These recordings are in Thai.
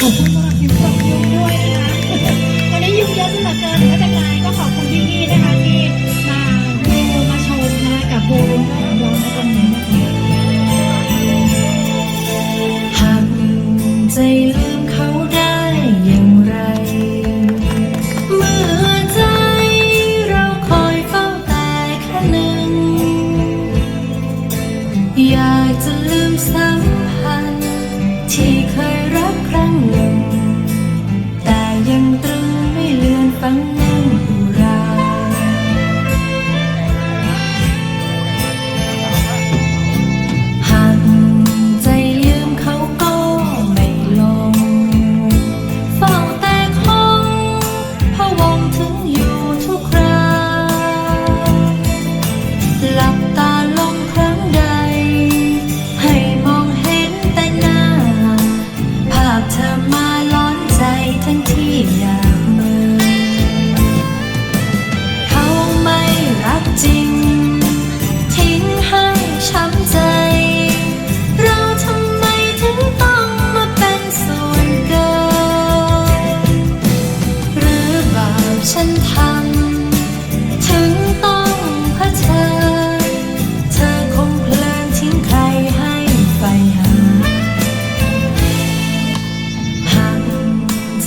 ขอบคุณสำหรับคลิปจบยุงด้วยนะคะวันนี้ยุงเยอะจนเหลือเกินไม่เป็นไรก็ขอบคุณพี่ๆนะคะที่มาดูมาชมนะคะกับโบลุงของในตรงนี้นะคะหากใจลืมเขาได้อย่างไร เมื่อใจเราคอยเฝ้าแต่แค่หนึ่ง อยากจะลืมสัมพันธ์ที่เคย เลือนฝังแน่นอุรา หากใจลืมเขาก็ไม่ลง เฝ้าแต่คงพะวงถึงอยู่ทุกคราหลับตาลงครั้งใด ให้มองเห็นแต่หน้า ภาพเธอมาล้อนใจทั้งที่อยาก ฉันทำ ถึงต้องเผชิญเธอคงเพลินทิ้งใครให้ไปหาห่างใจ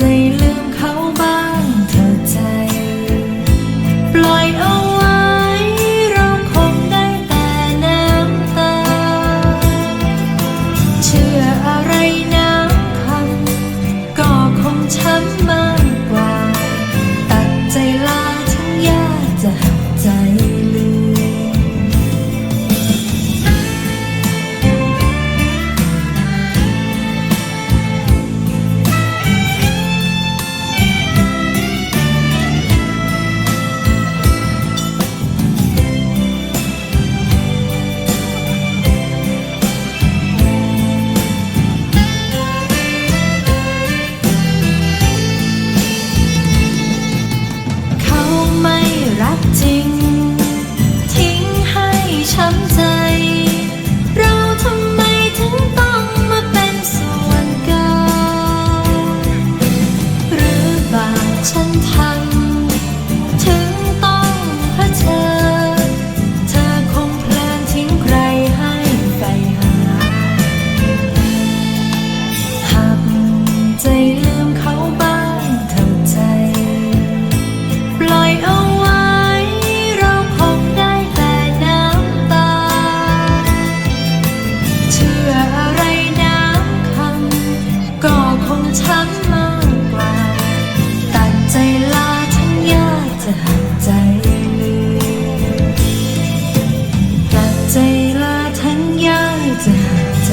รั ช้ำมากกว่าตัดใจลาทั้งยากจะหักใจลืมตัดใจลาทั้งยากจะหักใจ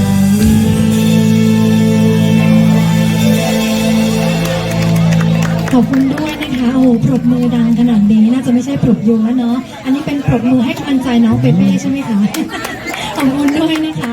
ขอบคุณด้วยนะคะโอ้โหปรบมือดังขนาดนี้น่าจะไม่ใช่ปรบยุงแล้วเนาะอันนี้เป็นปรบมือให้กำลังใจน้องเปเป้ใช่ไหมคะ ขอบคุณด้วยนะคะ